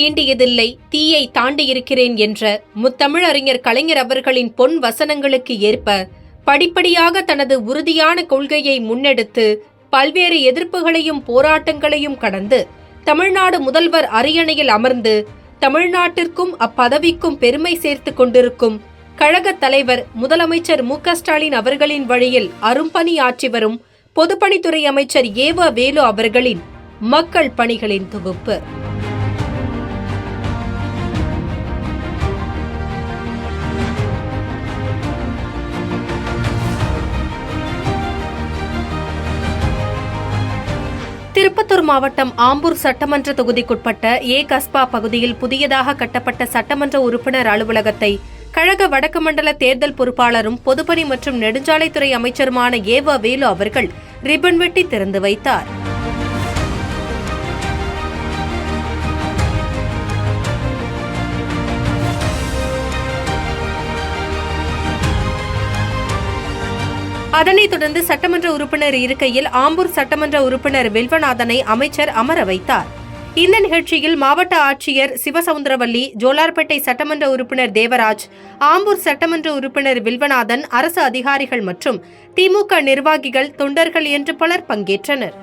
தீண்டியதில்லை தீயை தாண்டியிருக்கிறேன் என்ற முத்தமிழறிஞர் கலைஞர் அவர்களின் பொன் வசனங்களுக்கு ஏற்ப படிப்படியாக தனது உறுதியான கொள்கையை முன்னெடுத்து பல்வேறு எதிர்ப்புகளையும் போராட்டங்களையும் கடந்து தமிழ்நாடு முதல்வர் அரியணையில் அமர்ந்து தமிழ்நாட்டிற்கும் அப்பதவிக்கும் பெருமை சேர்த்து கொண்டிருக்கும் கழகத் தலைவர் முதலமைச்சர் மு ஸ்டாலின் அவர்களின் வழியில் அரும்பணி ஆற்றி வரும் பொதுப்பணித்துறை அமைச்சர் ஏவ வேலு அவர்களின் மக்கள் பணிகளின் தொகுப்பு. திருப்பத்தூர் மாவட்டம் ஆம்பூர் சட்டமன்ற தொகுதிக்குட்பட்ட ஏ கஸ்பா பகுதியில் புதியதாக கட்டப்பட்ட சட்டமன்ற உறுப்பினர் அலுவலகத்தை கழக வடக்கு மண்டல தேர்தல் பொறுப்பாளரும் பொதுப்பணி மற்றும் நெடுஞ்சாலைத்துறை அமைச்சருமான ஏவா வேலு அவர்கள் ரிப்பன் வெட்டி திறந்து வைத்தார். அதனைத் தொடர்ந்து சட்டமன்ற உறுப்பினர் இருக்கையில் ஆம்பூர் சட்டமன்ற உறுப்பினர் வில்வநாதனை அமைச்சர் அமர வைத்தார். இந்த நிகழ்ச்சியில் மாவட்ட ஆட்சியர் சிவசவுந்தரவல்லி ஜோலார்பேட்டை சட்டமன்ற உறுப்பினர் தேவராஜ் ஆம்பூர் சட்டமன்ற உறுப்பினர் வில்வநாதன் அரசு அதிகாரிகள் மற்றும் திமுக நிர்வாகிகள் தொண்டர்கள் என்று பலர் பங்கேற்றனர்.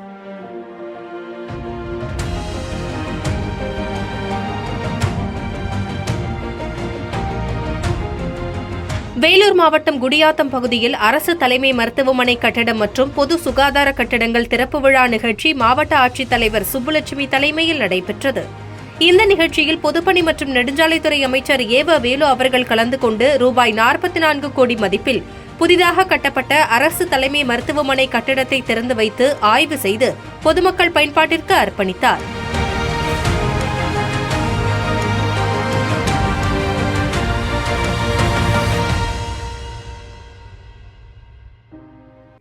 வேலூர் மாவட்டம் குடியாத்தம் பகுதியில் அரசு தலைமை மருத்துவமனை கட்டடம் மற்றும் பொது சுகாதார கட்டடங்கள் திறப்பு விழா நிகழ்ச்சி மாவட்ட ஆட்சித்தலைவர் சுப்புலட்சுமி தலைமையில் நடைபெற்றது. இந்த நிகழ்ச்சியில் பொதுப்பணி மற்றும் நெடுஞ்சாலைத்துறை அமைச்சர் ஏவ வேலு அவர்கள் கலந்து கொண்டு ரூபாய் நாற்பத்தி நான்கு கோடி மதிப்பில் புதிதாக கட்டப்பட்ட அரசு தலைமை மருத்துவமனை கட்டடத்தை திறந்து வைத்து ஆய்வு செய்து பொதுமக்கள் பயன்பாட்டிற்கு அர்ப்பணித்தார்.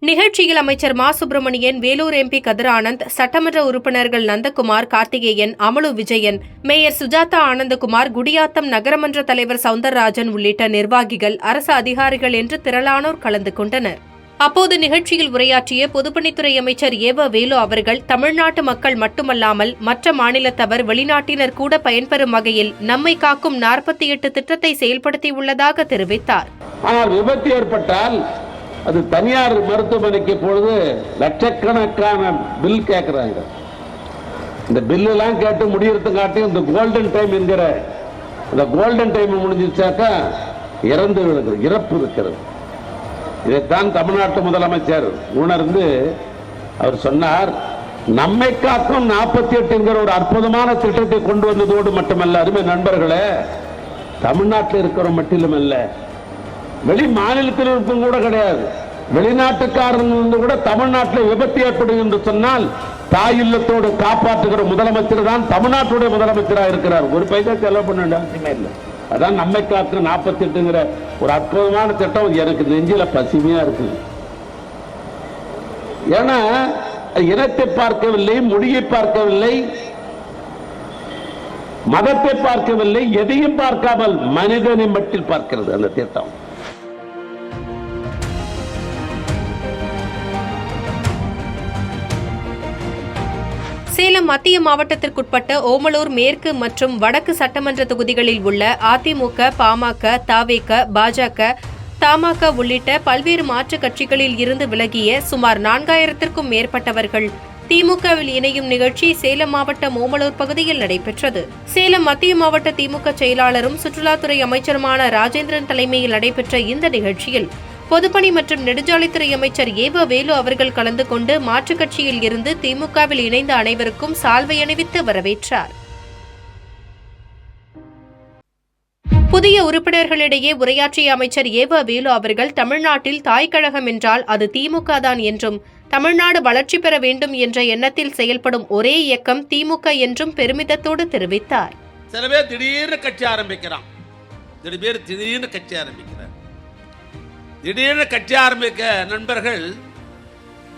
நிகழ்ச்சியில் அமைச்சர் மா. சுப்பிரமணியன் வேலூர் எம்பி கதிரானந்த் சட்டமன்ற உறுப்பினர்கள் நந்தகுமார் கார்த்திகேயன் அமலு விஜயன் மேயர் சுஜாதா ஆனந்தகுமார் குடியாத்தம் நகரமன்ற தலைவர் சவுந்தரராஜன் உள்ளிட்ட நிர்வாகிகள் அரசு அதிகாரிகள் என்று திரளானோர் கலந்து கொண்டனர். அப்போது நிகழ்ச்சியில் உரையாற்றிய பொதுப்பணித்துறை அமைச்சர் ஏவ வேலு அவர்கள் தமிழ்நாட்டு மக்கள் மட்டுமல்லாமல் மற்ற மாநிலத்தவர் வெளிநாட்டினர் கூட பயன்பெறும் வகையில் நம்மை காக்கும் நாற்பத்தி எட்டு திட்டத்தை செயல்படுத்தியுள்ளதாக தெரிவித்தார். ஆனால் விபத்து ஏற்பட்டால் அது தனியார் மருத்துவமனைக்கு பொழுது லட்சக்கணக்கான பில் கேட்குறாங்க இந்த பில்லெல்லாம் கேட்டு முடியறதுக்காட்டியும் இந்த கோல்டன் டைம் என்கிற அந்த கோல்டன் டைம் முடிஞ்சிச்சாக்கா இறந்து விழுகிறது இறப்பு இருக்கிறது. இதைத்தான் தமிழ்நாட்டு முதலமைச்சர் உணர்ந்து அவர் சொன்னார் நம்மை காக்கும் நாற்பத்தி எட்டுங்கிற ஒரு அற்புதமான திட்டத்தை கொண்டு வந்ததோடு மட்டுமல்ல அருமை நண்பர்களே தமிழ்நாட்டில் இருக்கிற மட்டிலுமல்ல வெளி மாநிலத்தில் இருக்கும் கூட கிடையாது. வெளிநாட்டுக்காரங்க வந்து கூட தமிழ்நாட்டில் விபத்து ஏற்படும் என்று சொன்னால் தாய் இல்லத்தோடு காப்பாற்றுகிற முதலமைச்சர் தான் தமிழ்நாட்டுடைய முதலமைச்சராக இருக்கிறார். ஒரு பைசா செலவு பண்ண வேண்டிய அவசியமே இல்லை. அதான் நம்மை காத்து நாற்பத்தி எட்டுங்கிற ஒரு அற்புதமான திட்டம் எனக்கு நெஞ்சில பசுமையா இருக்குது. ஏன்னா இனத்தை பார்க்கவில்லை மொழியை பார்க்கவில்லை மதத்தை பார்க்கவில்லை எதையும் பார்க்காமல் மனிதனை மட்டில் பார்க்கிறது அந்த திட்டம் சேலம் மத்திய மாவட்டத்திற்குட்பட்ட ஓமலூர் மேற்கு மற்றும் வடக்கு சட்டமன்ற தொகுதிகளில் உள்ள அதிமுக பாமக தாவேக பாஜக தமாக உள்ளிட்ட பல்வேறு மாற்றுக் கட்சிகளில் இருந்து விலகிய சுமார் நான்காயிரத்திற்கும் மேற்பட்டவர்கள் திமுகவில் இணையும் நிகழ்ச்சி சேலம் மாவட்டம் ஓமலூர் பகுதியில் நடைபெற்றது. சேலம் மத்திய மாவட்ட திமுக செயலாளரும் சுற்றுலாத்துறை அமைச்சருமான ராஜேந்திரன் தலைமையில் நடைபெற்ற இந்த நிகழ்ச்சியில் பொதுப்பணி மற்றும் நெடுஞ்சாலைத்துறை அமைச்சர் ஏவ வேலு அவர்கள் கலந்து கொண்டு மாற்றுக் கட்சியில் இருந்து திமுகவில் இணைந்த அனைவருக்கும் சால்வை அணிவித்து வரவேற்றார். புதிய உறுப்பினர்களிடையே உரையாற்றிய அமைச்சர் ஏவ வேலு அவர்கள் தமிழ்நாட்டில் தாய் கழகம் என்றால் அது திமுக தான் என்றும் தமிழ்நாடு வளர்ச்சி பெற வேண்டும் என்ற எண்ணத்தில் செயல்படும் ஒரே இயக்கம் திமுக என்றும் பெருமிதத்தோடு தெரிவித்தார். சில பேர் திடீர்னு கட்சி ஆரம்பிக்கிறான். திடீர்னு கட்சி ஆரம்பிக்கிறான். திடீர்னு கட்சி ஆரம்பிக்க நண்பர்கள்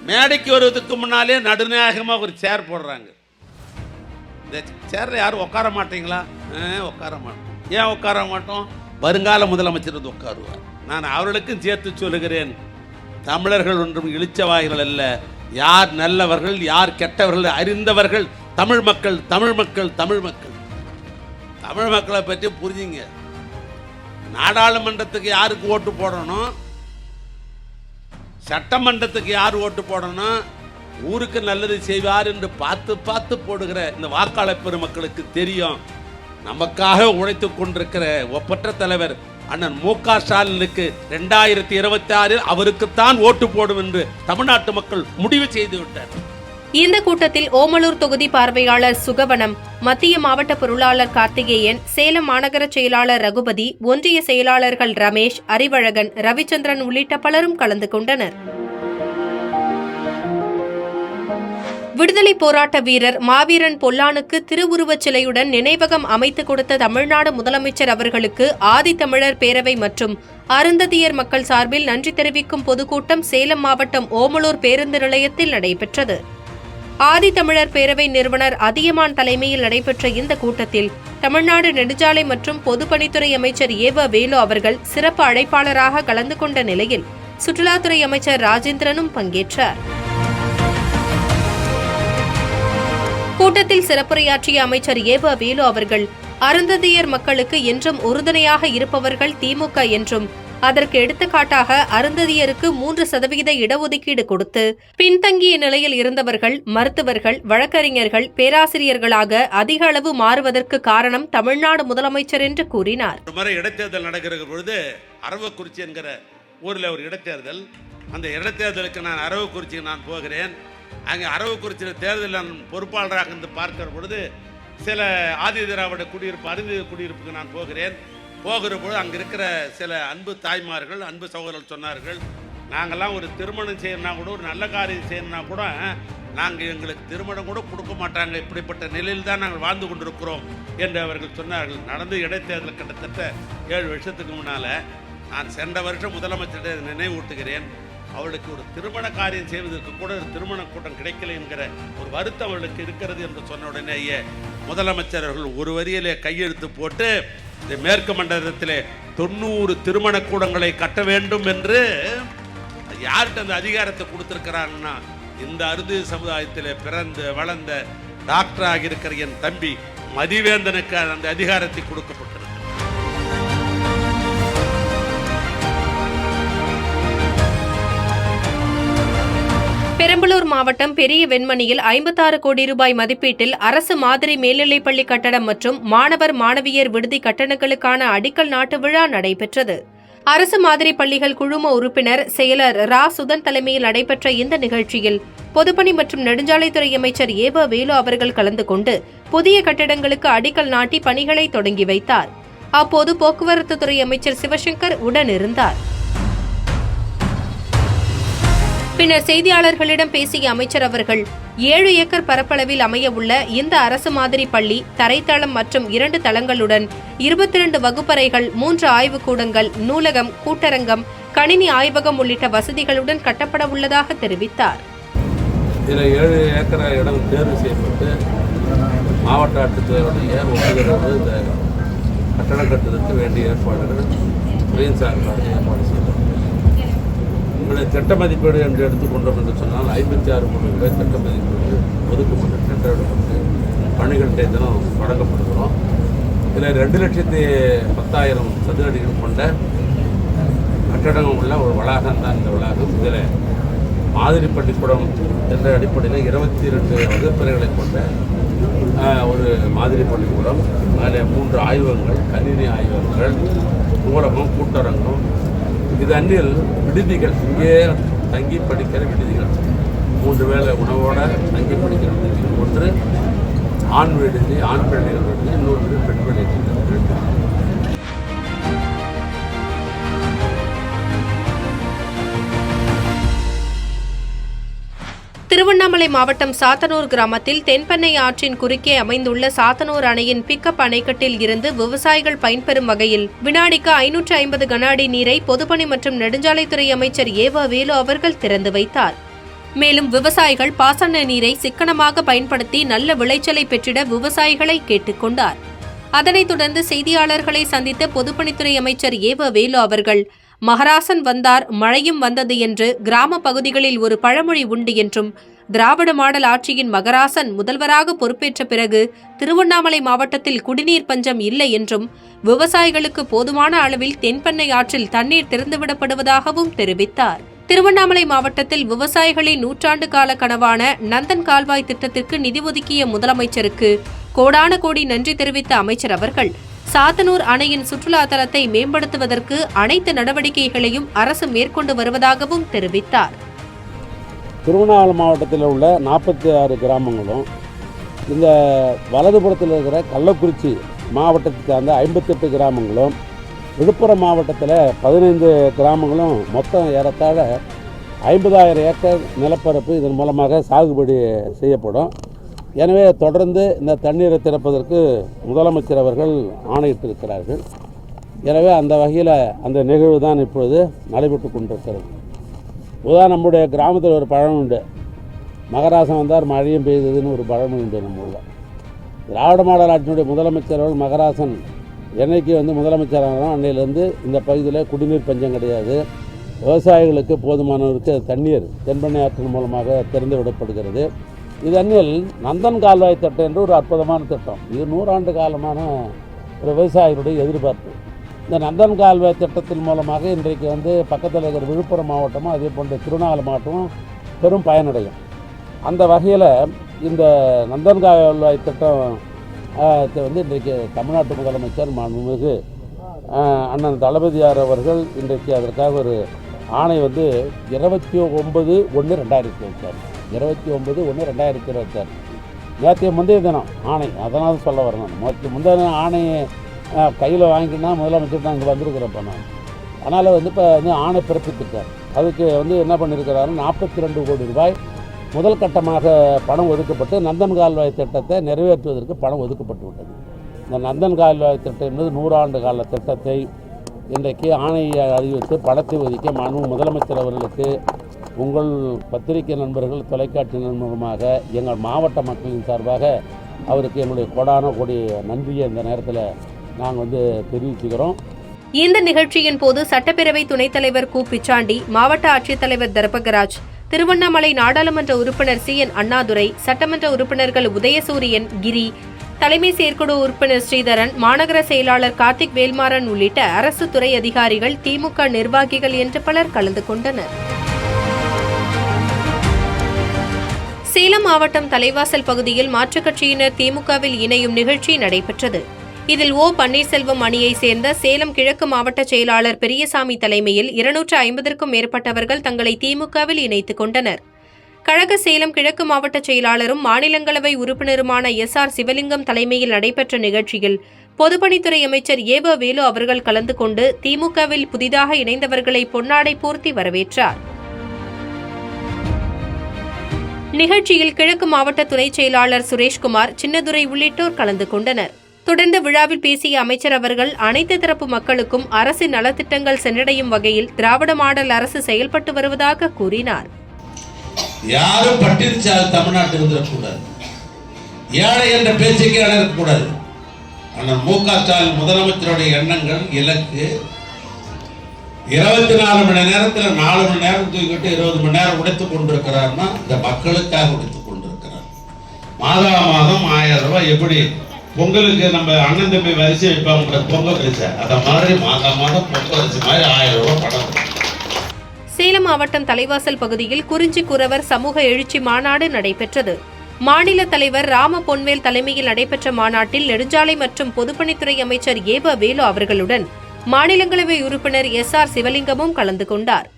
மேடைக்கு வருவதற்கு முன்னாலே நடுநாயகமாக ஒரு சேர் போடுறாங்க. இந்த சேரில் யாரும் உட்கார மாட்டீங்களா? ஆ, உட்கார மாட்டோம். ஏன் உட்கார மாட்டோம்? வருங்கால முதலமைச்சர் வந்து உட்காருவார். நான் அவர்களுக்கும் சேர்த்து சொல்லுகிறேன். தமிழர்கள் ஒன்றும் இழிச்சவாய்கள் அல்ல. யார் நல்லவர்கள் யார் கெட்டவர்கள் அறிந்தவர்கள் தமிழ் மக்கள் தமிழ் மக்கள் தமிழ் மக்கள். தமிழ் மக்களை பற்றி புரிஞ்சுங்க. நாடாளுமன்றத்துக்கு யாருக்கு ஓட்டு போடணும்? சட்டமன்றத்துக்கு யார் ஓட்டு போடணும் ஊருக்கு நல்லது செய்வார் என்று பார்த்து பார்த்து போடுகிற இந்த வாக்காளர் பெருமக்களுக்கு தெரியும். நமக்காக உழைத்துக் கொண்டிருக்கிற ஒப்பற்ற தலைவர் அண்ணன் மு க ஸ்டாலினுக்கு ரெண்டாயிரத்தி இருபத்தி ஆறில் அவருக்குத்தான் ஓட்டு போடும் என்று தமிழ்நாட்டு மக்கள் முடிவு செய்து விட்டார் இந்த கூட்டத்தில் ஓமலூர் தொகுதி பார்வையாளர் சுகவனம் மத்திய மாவட்ட பொருளாளர் கார்த்திகேயன் சேலம் மாநகர செயலாளர் ரகுபதி ஒன்றிய செயலாளர்கள் ரமேஷ் அறிவழகன் ரவிச்சந்திரன் உள்ளிட்ட பலரும் கலந்து கொண்டனர். விடுதலை போராட்ட வீரர் மாவீரன் பொல்லானுக்கு திருவுருவச் சிலையுடன் நினைவகம் அமைத்துக் கொடுத்த தமிழ்நாடு முதலமைச்சர் அவர்களுக்கு ஆதித்தமிழர் பேரவை மற்றும் அருந்ததியர் மக்கள் சார்பில் நன்றி தெரிவிக்கும் பொதுக்கூட்டம் சேலம் மாவட்டம் ஓமலூர் பேருந்து நிலையத்தில் நடைபெற்றது. ஆதித்தமிழர் பேரவை நிறுவனர் அதியமான் தலைமையில் நடைபெற்ற இந்த கூட்டத்தில் தமிழ்நாடு நெடுஞ்சாலை மற்றும் பொதுப்பணித்துறை அமைச்சர் ஏவ வேலு அவர்கள் சிறப்பு அழைப்பாளராக கலந்து கொண்ட நிலையில் சுற்றுலாத்துறை அமைச்சர் ராஜேந்திரனும் பங்கேற்றார். கூட்டத்தில் சிறப்புரையாற்றிய அமைச்சர் ஏவ வேலு அவர்கள் அருந்ததியர் மக்களுக்கு என்றும் உறுதுணையாக இருப்பவர்கள் திமுக என்றும் அதற்கு எடுத்துக்காட்டாக அருந்ததியருக்கு மூன்று சதவிகித இடஒதுக்கீடு கொடுத்து பின்தங்கிய நிலையில் இருந்தவர்கள் மருத்துவர்கள் வழக்கறிஞர்கள் பேராசிரியர்களாக அதிக அளவு மாறுவதற்கு காரணம் தமிழ்நாடு முதலமைச்சர் என்று கூறினார். முறை இடைத்தேர்தல் நடக்கிற பொழுது அரவக்குறிச்சி என்கிற ஊரில் ஒரு இடைத்தேர்தல். அந்த இடைத்தேர்தலுக்கு நான் அரவக்குறிச்சிக்கு நான் போகிறேன். அங்கே அரவக்குறிச்சியில் தேர்தலில் நான் பொறுப்பாளராக இருந்து பார்க்கிற பொழுது சில ஆதி திராவிட குடியிருப்பு அருந்தி குடியிருப்புக்கு நான் போகிறேன். போகிற பொழுது அங்கே இருக்கிற சில அன்பு தாய்மார்கள் அன்பு சகோதரர்கள் சொன்னார்கள் நாங்கள்லாம் ஒரு திருமணம் செய்யணும்னா கூட ஒரு நல்ல காரியம் செய்யணும்னா கூட நாங்கள் எங்களுக்கு திருமணம் கூட கொடுக்க மாட்டாங்க. இப்படிப்பட்ட நிலையில் தான் நாங்கள் வாழ்ந்து கொண்டிருக்கிறோம் என்று அவர்கள் சொன்னார்கள். நடந்து இடைத்தேர்தல் கிட்டத்தட்ட ஏழு வருஷத்துக்கு முன்னால் நான் சென்ற வருஷம் முதலமைச்சரை நினைவூட்டுகிறேன். அவளுக்கு ஒரு திருமண காரியம் செய்வதற்கு கூட ஒரு திருமண கூட்டம் கிடைக்கல என்கிற ஒரு வருத்தம் அவளுக்கு இருக்கிறது என்று சொன்ன உடனேயே முதலமைச்சர் அவர்கள் ஒரு வரியிலே கையெழுத்து போட்டு மேற்கு மண்டலத்திலே தொண்ணூறு திருமண கூடங்களை கட்ட வேண்டும் என்று யார்கிட்ட அந்த அதிகாரத்தை கொடுத்துருக்கிறாங்கன்னா இந்த அருது சமுதாயத்தில் பிறந்து வளர்ந்த டாக்டர் இருக்கிற என் தம்பி மதிவேந்தனுக்கு அந்த அதிகாரத்தை கொடுக்கப்பட்டு பெரம்பலூர் மாவட்டம் பெரிய வெண்மணியில் ஐம்பத்தாறு கோடி ரூபாய் மதிப்பீட்டில் அரசு மாதிரி மேல்நிலைப்பள்ளி கட்டடம் மற்றும் மாணவர் மாணவியர் விடுதி கட்டணங்களுக்கான அடிக்கல் நாட்டு விழா நடைபெற்றது. அரசு மாதிரி பள்ளிகள் குழும உறுப்பினர் செயலர் ரா. சுதன் தலைமையில் நடைபெற்ற இந்த நிகழ்ச்சியில் பொதுப்பணி மற்றும் நெடுஞ்சாலைத்துறை அமைச்சர் ஏவ வேலு அவர்கள் கலந்து கொண்டு புதிய கட்டிடங்களுக்கு அடிக்கல் நாட்டி பணிகளை தொடங்கி வைத்தார். அப்போது போக்குவரத்து துறை அமைச்சர் சிவசங்கர் உடனிருந்தார். பின்னர் செய்தியாளர்களிடம் பேசிய அமைச்சர் அவர்கள் ஏழு ஏக்கர் பரப்பளவில் அமைய உள்ள இந்த அரசு மாதிரி பள்ளி தரைத்தளம் மற்றும் இரண்டு தளங்களுடன் இருபத்தி இரண்டு வகுப்பறைகள் மூன்று ஆய்வுக்கூடங்கள் நூலகம் கூட்டரங்கம் கணினி ஆய்வகம் உள்ளிட்ட வசதிகளுடன் கட்டப்பட உள்ளதாக தெரிவித்தார். இதில் ஏழு ஏக்கர் இடம் தேர்வு செய்யப்பட்டு மாவட்ட ஆட்சித்தலைவருடைய ஒப்புதலோடு இந்த கட்டடம் கட்டுவதற்கு வேண்டிய ஏற்பாடுகள் சார்பாக ஏற்பாடு செய்யப்பட்டது உங்களை திட்ட மதிப்பீடு என்று எடுத்துக்கொண்டோம் என்று சொன்னால் ஐம்பத்தி ஆறு கோடி ரூபாய் திட்ட மதிப்பீடு ஒதுக்கப்பட்டு திட்டமிடப்பட்டு பணிகள் தினம் வழங்கப்படுகிறோம். இதில் ரெண்டு லட்சத்தி பத்தாயிரம் சதுரடிகள் கொண்ட கட்டடம் உள்ள ஒரு வளாகம் தான் இந்த வளாகம். இதில் மாதிரி பள்ளிக்கூடம் என்ற அடிப்படையில் இருபத்தி ரெண்டு வகுப்பறைகளை கொண்ட ஒரு மாதிரி பள்ளிக்கூடம். அதில் மூன்று ஆய்வகங்கள் கணினி ஆய்வகங்கள் நூலகம் கூட்டரங்கம் இது அண்ணில் விடுதிகள் இங்கே தங்கி படிக்கிற விடுதிகள். மூன்று வேளை உணவோட தங்கி படிக்கிற விடுதிகள். ஒன்று ஆண் விடுதி ஆண் பிள்ளைகள் விடுதி இன்னொன்று பெண் பிள்ளைகள் விடுதி. திருவண்ணாமலை மாவட்டம் சாத்தனூர் கிராமத்தில் தென்பெண்ணை ஆற்றின் குறுக்கே அமைந்துள்ள சாத்தனூர் அணையின் பிக்கப் அணைக்கட்டில் இருந்து விவசாயிகள் பயன்பெறும் வகையில் வினாடிக்கு ஐநூற்று ஐம்பது கன அடி நீரை பொதுப்பணி மற்றும் நெடுஞ்சாலைத்துறை அமைச்சர் ஏவா வேலு அவர்கள் திறந்து வைத்தார். மேலும் விவசாயிகள் பாசன நீரை சிக்கனமாக பயன்படுத்தி நல்ல விளைச்சலை பெற்றிட விவசாயிகளை கேட்டுக்கொண்டார் அதனைத் தொடர்ந்து செய்தியாளர்களை சந்தித்த பொதுப்பணித்துறை அமைச்சர் ஏவ வேலு அவர்கள் மகராசன் வந்தார் மழையும் வந்தது என்று கிராம பகுதிகளில் ஒரு பழமொழி உண்டு என்றும் திராவிட மாடல் ஆட்சியின் மகராசன் முதல்வராக பொறுப்பேற்ற பிறகு திருவண்ணாமலை மாவட்டத்தில் குடிநீர் பஞ்சம் இல்லை என்றும் விவசாயிகளுக்கு போதுமான அளவில் தென்பண்ணை ஆற்றில் தண்ணீர் திறந்துவிடப்படுவதாகவும் தெரிவித்தார். திருவண்ணாமலை மாவட்டத்தில் விவசாயிகளின் நூற்றாண்டு கால கனவான நந்தன் கால்வாய் திட்டத்திற்கு நிதி ஒதுக்கிய முதலமைச்சருக்கு கோடான கோடி நன்றி தெரிவித்த அமைச்சர் அவர்கள் சாத்தனூர் அணையின் சுற்றுலா தலத்தை மேம்படுத்துவதற்கு அனைத்து நடவடிக்கைகளையும் அரசு மேற்கொண்டு வருவதாகவும் தெரிவித்தார். திருவண்ணாமலை மாவட்டத்தில் உள்ள நாற்பத்தி ஆறு கிராமங்களும் இந்த வலதுபுறத்தில் இருக்கிற கள்ளக்குறிச்சி மாவட்டத்தை சார்ந்த ஐம்பத்தெட்டு கிராமங்களும் விழுப்புரம் மாவட்டத்தில் பதினைந்து கிராமங்களும் மொத்தம் ஏறத்தாழ ஐம்பதாயிரம் ஏக்கர் நிலப்பரப்பு இதன் மூலமாக சாகுபடி செய்யப்படும். எனவே தொடர்ந்து இந்த தண்ணீரை திறப்பதற்கு முதலமைச்சர் அவர்கள் ஆணையிட்டிருக்கிறார்கள். எனவே அந்த வகையில் அந்த நிகழ்வு தான் இப்பொழுது நடைபெற்று கொண்டிருக்கிறது. உதாரணம் நம்முடைய கிராமத்தில் ஒரு பழம் உண்டு. மகராசம் வந்தார் மழையும் பெய்ததுன்னு ஒரு பழமொழி உண்டு நம்ம ஊரில். திராவிட மாடல் ஆட்சியினுடைய முதலமைச்சர் அவர்கள் மகராசன் என்னைக்கு வந்து முதலமைச்சரானோ அன்னையிலேருந்து இந்த பகுதியில் குடிநீர் பஞ்சம் கிடையாது. விவசாயிகளுக்கு போதுமானவருக்கு தண்ணீர் தென்பெண்ணை ஆற்றின் மூலமாக திறந்து விடப்படுகிறது. இதனில் நந்தன் கால்வாய் திட்டம் என்று ஒரு அற்புதமான திட்டம். இது நூறாண்டு காலமான ஒரு விவசாயிகளுடைய எதிர்பார்ப்பு. இந்த நந்தன் கால்வாய் திட்டத்தின் மூலமாக இன்றைக்கு வந்து பக்கத்தில் இருக்கிற விழுப்புரம் மாவட்டமும் அதே போன்ற திருவண்ணாமலை மாவட்டமும் பெரும் பயனடையும். அந்த வகையில் இந்த நந்தன் கால்வாய் திட்டம் வந்து இன்றைக்கு தமிழ்நாட்டு முதலமைச்சர் மாண்புமிகு அண்ணன் தளபதியார் அவர்கள் இன்றைக்கு அதற்காக ஒரு ஆணை வந்து இருபத்தி ஒன்பது ஒன்று ரெண்டாயிரத்தி இருபத்தாறு. இருபத்தி ஒன்பது ஒன்று ரெண்டாயிரத்தி இருபத்தாறு. நேற்றைய முந்தைய தினம் ஆணை அதனால் சொல்ல வரணும். நேற்று முந்தைய தினம் ஆணையை கையில் வாங்கினா முதலமைச்சர் தான் இங்கே வந்திருக்கிறோம் பணம் நான். அதனால் வந்து இப்போ வந்து ஆணை பிறப்பித்திருக்கார் அதுக்கு வந்து என்ன பண்ணியிருக்கிறாரு நாற்பத்தி ரெண்டு கோடி ரூபாய் முதல் கட்டமாக பணம் ஒதுக்கப்பட்டு நந்தன் கால்வாய் திட்டத்தை நிறைவேற்றுவதற்கு பணம் ஒதுக்கப்பட்டு விட்டது. இந்த நந்தன் கால்வாய் திட்டம் என்பது நூறாண்டு கால திட்டத்தை இன்றைக்கு ஆணையை அறிவித்து பணத்தை ஒதுக்க மனு முதலமைச்சர் அவர்களுக்கு உங்கள் பத்திரிகை நண்பர்கள் தொலைக்காட்சி மூலமாக எங்கள் மாவட்ட மக்களின் சார்பாக அவருக்கு எங்களுடைய கொடான கொடி நன்றியை இந்த நேரத்தில் நாங்கள் வந்து தெரிவிச்சுக்கிறோம். இந்த நிகழ்ச்சியின் போது சட்டப்பேரவை துணைத் தலைவர் கு. பிச்சாண்டி மாவட்ட ஆட்சித்தலைவர் தர்பகராஜ் திருவண்ணாமலை நாடாளுமன்ற உறுப்பினர் சி. என். அண்ணாதுரை சட்டமன்ற உறுப்பினர்கள் உதயசூரியன் கிரி தலைமை செயற்குழு உறுப்பினர் ஸ்ரீதரன் மாநகர செயலாளர் கார்த்திக் வேல்மாறன் உள்ளிட்ட அரசு துறை அதிகாரிகள் திமுக நிர்வாகிகள் என்று பலர் கலந்து கொண்டனர். சேலம் மாவட்டம் தலைவாசல் பகுதியில் மாற்றுக் கட்சியினர் திமுகவில் இணையும் நிகழ்ச்சி நடைபெற்றது. இதில் ஓ பன்னீர்செல்வம் அணியைச் சேர்ந்த சேலம் கிழக்கு மாவட்ட செயலாளர் பெரியசாமி தலைமையில் இருநூற்று ஐம்பதற்கும் மேற்பட்டவர்கள் தங்களை திமுகவில் இணைத்துக் கொண்டனர். கழக சேலம் கிழக்கு மாவட்ட செயலாளரும் மாநிலங்களவை உறுப்பினருமான எஸ் ஆர் சிவலிங்கம் தலைமையில் நடைபெற்ற நிகழ்ச்சியில் பொதுப்பணித்துறை அமைச்சர் ஏவ வேலு அவர்கள் கலந்து கொண்டு திமுகவில் புதிதாக இணைந்தவர்களை பொன்னாடை போர்த்தி வரவேற்றார். நிகழ்ச்சியில் கிழக்கு மாவட்ட துணைச் செயலாளர் சுரேஷ்குமார் சின்னதுரை உள்ளிட்டோர் கலந்து கொண்டனர். தொடர்ந்து விழாவில் பேசிய அமைச்சர் அவர்கள் அனைத்து தரப்பு மக்களுக்கும் அரசின் நலத்திட்டங்கள் சென்றடையும் வகையில் திராவிட மாடல் அரசு செயல்பட்டு வருவதாக கூறினார். யாரும் பட்டினிச்சால் தமிழ்நாட்டில் இருந்துடக்கூடாது. ஏழை என்ற பேச்சுக்கே இடம் ஆனால் மு க ஸ்டாலின் முதலமைச்சருடைய எண்ணங்கள் இலக்கு இருபத்தி நாலு மணி நேரத்தில் நாலு மணி நேரம் தூக்கிட்டு இருபது மணி நேரம் உடைத்து கொண்டிருக்கிறார்னா இந்த மக்களுக்காக உடைத்து கொண்டிருக்கிறார். மாதா மாதம் ஆயிரம் ரூபாய் எப்படி பொங்கலுக்கு நம்ம அண்ணன் தம்பி வரிசை வைப்பாங்க பொங்கல் வரிசை. அத மாதிரி மாதம் மாதம் பொங்கல் வரிசை மாதிரி ஆயிரம் ரூபாய் பணம் சேலம் மாவட்டம் தலைவாசல் பகுதியில் குறிஞ்சி குறவர் சமூக எழுச்சி மாநாடு நடைபெற்றது. மாநில தலைவர் ராம பொன்வேல் தலைமையில் நடைபெற்ற மாநாட்டில் நெடுஞ்சாலை மற்றும் பொதுப்பணித்துறை அமைச்சர் ஏப வேலு அவர்களுடன் மாநிலங்களவை உறுப்பினர் எஸ் ஆர் சிவலிங்கமும் கலந்து கொண்டார்.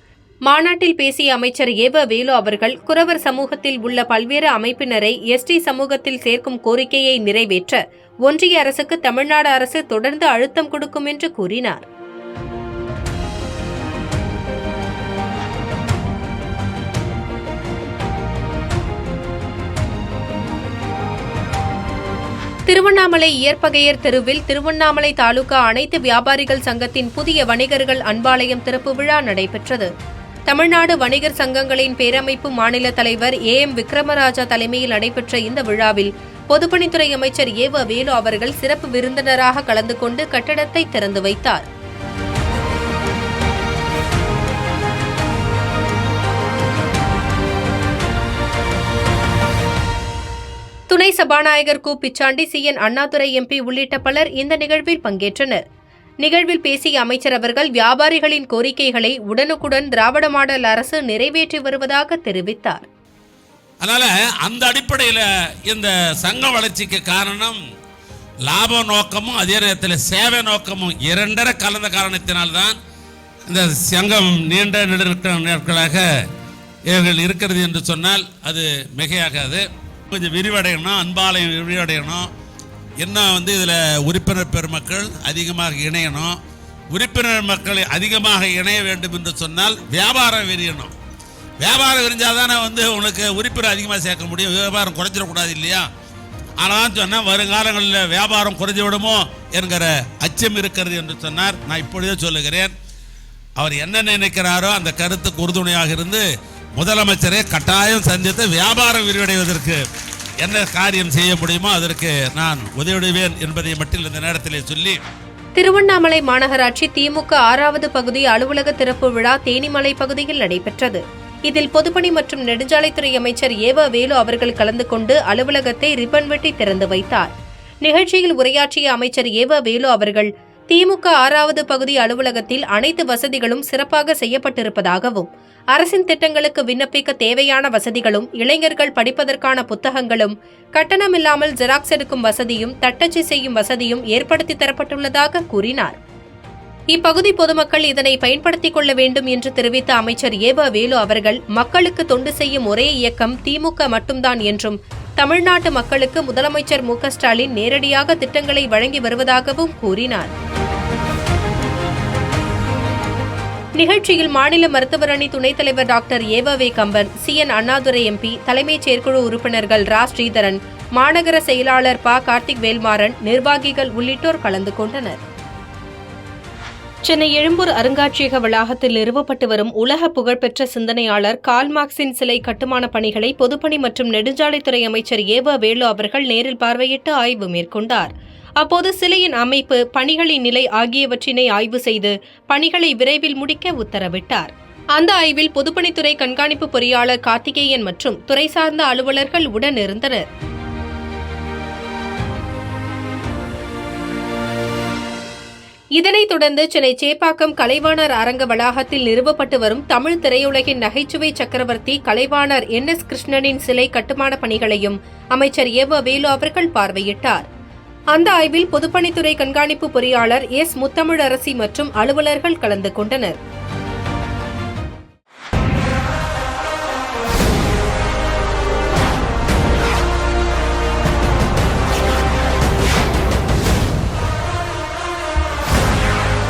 மாநாட்டில் பேசிய அமைச்சர் ஏப வேலு அவர்கள் குறவர் சமூகத்தில் உள்ள பல்வேறு அமைப்பினரை எஸ்டி சமூகத்தில் சேர்க்கும் கோரிக்கையை நிறைவேற்ற ஒன்றிய அரசுக்கு தமிழ்நாடு அரசு தொடர்ந்து அழுத்தம் கொடுக்கும் என்று கூறினார். திருவண்ணாமலை இயற்பகையர் தெருவில் திருவண்ணாமலை தாலுகா அனைத்து வியாபாரிகள் சங்கத்தின் புதிய வணிகர்கள் அன்பாலயம் திறப்பு விழா நடைபெற்றது. தமிழ்நாடு வணிகர் சங்கங்களின் பேரமைப்பு மாநில தலைவர் ஏ எம் விக்ரமராஜா தலைமையில் நடைபெற்ற இந்த விழாவில் பொதுப்பணித்துறை அமைச்சர் ஏவ வேலு அவர்கள் சிறப்பு விருந்தினராக கலந்து கொண்டு கட்டடத்தை திறந்து வைத்தார். துணை சபாநாயகர் கு. Pichandi C. N. Annadurai MP உள்ளிட்ட பலர் இந்த நிகழ்வில் பங்கேற்றனர். நிகழ்வில் பேசிய அமைச்சர் அவர்கள் வியாபாரிகளின் கோரிக்கைகளை உடனுக்குடன் திராவிட மாடல் அரசு நிறைவேற்றி வருவதாக தெரிவித்தார். அதனால் அந்த அடிப்படையில் இந்த சங்க வளர்ச்சிக்கு காரணம் லாப நோக்கமும் அதே நேரத்தில் சேவை நோக்கமும் இரண்டரை கலந்த காரணத்தினால்தான் இந்த சங்கம் நீண்ட நெடுக்க நாட்களாக இவர்கள் இருக்கிறது என்று சொன்னால் அது மிகையாகாது. கொஞ்சம் விரிவடையணும் அன்பாலயம் விரிவடையணும். இன்னும் வந்து இதில் உறுப்பினர் பெருமக்கள் அதிகமாக இணையணும் உறுப்பினர் மக்களை அதிகமாக இணைய வேண்டும் என்று சொன்னால் வியாபாரம் விரியணும். வியாபாரம் விரிஞ்சால் தானே வந்து உனக்கு உறுப்பினர் அதிகமாக சேர்க்க முடியும். வியாபாரம் குறைஞ்சிடக்கூடாது இல்லையா? ஆனால் சொன்னால் வருங்காலங்களில் வியாபாரம் குறைஞ்சு விடுமோ என்கிற அச்சம் இருக்கிறது என்று சொன்னார். நான் இப்பொழுதே சொல்லுகிறேன். அவர் என்ன நினைக்கிறாரோ அந்த கருத்துக்கு உறுதுணையாக இருந்து முதலமைச்சரை கட்டாயம் சந்தித்து வியாபாரம் விரிவடைவதற்கு என்ன காரியம் செய்ய முடியுமோ அதற்கு நான் உதவிடுவேன் என்பதை மட்டும் இந்த நேரத்திலே சொல்லி திருவண்ணாமலை மாநகராட்சி திமுக ஆறாவது பகுதி அலுவலக திறப்பு விழா தேனிமலை பகுதியில் நடைபெற்றது. இதில் பொதுப்பணி மற்றும் நெடுஞ்சாலைத்துறை அமைச்சர் ஏவ வேலு அவர்கள் கலந்து கொண்டு அலுவலகத்தை ரிப்பன் வெட்டி திறந்து வைத்தார். நிகழ்ச்சியில் உரையாற்றிய அமைச்சர் ஏவ வேலு அவர்கள் திமுக ஆறாவது பகுதி அலுவலகத்தில் அனைத்து வசதிகளும் சிறப்பாக செய்யப்பட்டிருப்பதாகவும் அரசின் திட்டங்களுக்கு விண்ணப்பிக்க தேவையான வசதிகளும் இளைஞர்கள் படிப்பதற்கான புத்தகங்களும் கட்டணமில்லாமல் ஜெராக்ஸ் எடுக்கும் வசதியும் தட்டச்சு செய்யும் வசதியும் ஏற்படுத்தி தரப்பட்டுள்ளதாக கூறினார். இப்பகுதி பொதுமக்கள் இதனை பயன்படுத்திக் கொள்ள வேண்டும் என்று தெரிவித்த அமைச்சர் ஏவ வேலு அவர்கள் மக்களுக்கு தொண்டு செய்யும் ஒரே இயக்கம் திமுக மட்டும்தான் என்றும் தமிழ்நாட்டு மக்களுக்கு முதலமைச்சர் மு ஸ்டாலின் நேரடியாக திட்டங்களை வழங்கி வருவதாகவும் கூறினார். நிகழ்ச்சியில் மாநில மருத்துவர் அணி துணைத் தலைவர் doctor ஏவாவே Kamban C N Annadurai MP தலைமைச் செயற்குழு உறுப்பினர்கள் ரா. ஸ்ரீதரன் மாநகர செயலாளர் ப. கார்த்திக் வேல்மாறன் நிர்வாகிகள் உள்ளிட்டோர் கலந்து கொண்டனர். சென்னை எழும்பூர் அருங்காட்சியக வளாகத்தில் நிறுவப்பட்டு வரும் உலக புகழ்பெற்ற சிந்தனையாளர் கால்மார்க்சின் சிலை கட்டுமான பணிகளை பொதுப்பணி மற்றும் நெடுஞ்சாலைத்துறை அமைச்சர் ஏவ வேலு அவர்கள் நேரில் பார்வையிட்டு ஆய்வு மேற்கொண்டார். அப்போது சிலையின் அமைப்பு பணிகளின் நிலை ஆகியவற்றினை ஆய்வு செய்து பணிகளை விரைவில் முடிக்க உத்தரவிட்டார். அந்த ஆய்வில் பொதுப்பணித்துறை கண்காணிப்பு பொறியாளர் கார்த்திகேயன் மற்றும் துறை சார்ந்த அலுவலர்கள் உடனிருந்தனர். இதனைத் தொடர்ந்து சென்னை சேப்பாக்கம் கலைவாணர் அரங்க வளாகத்தில் நிறுவப்பட்டு வரும் தமிழ் திரையுலகின் நகைச்சுவை சக்கரவர்த்தி கலைவாணர் என் எஸ் கிருஷ்ணனின் சிலை கட்டுமான பணிகளையும் அமைச்சர் ஏவ வேலு அவர்கள் பார்வையிட்டார். அந்த ஆய்வில் பொதுப்பணித்துறை கண்காணிப்பு பொறியாளர் எஸ் முத்தமிழரசி மற்றும் அலுவலர்கள் கலந்து கொண்டனர்.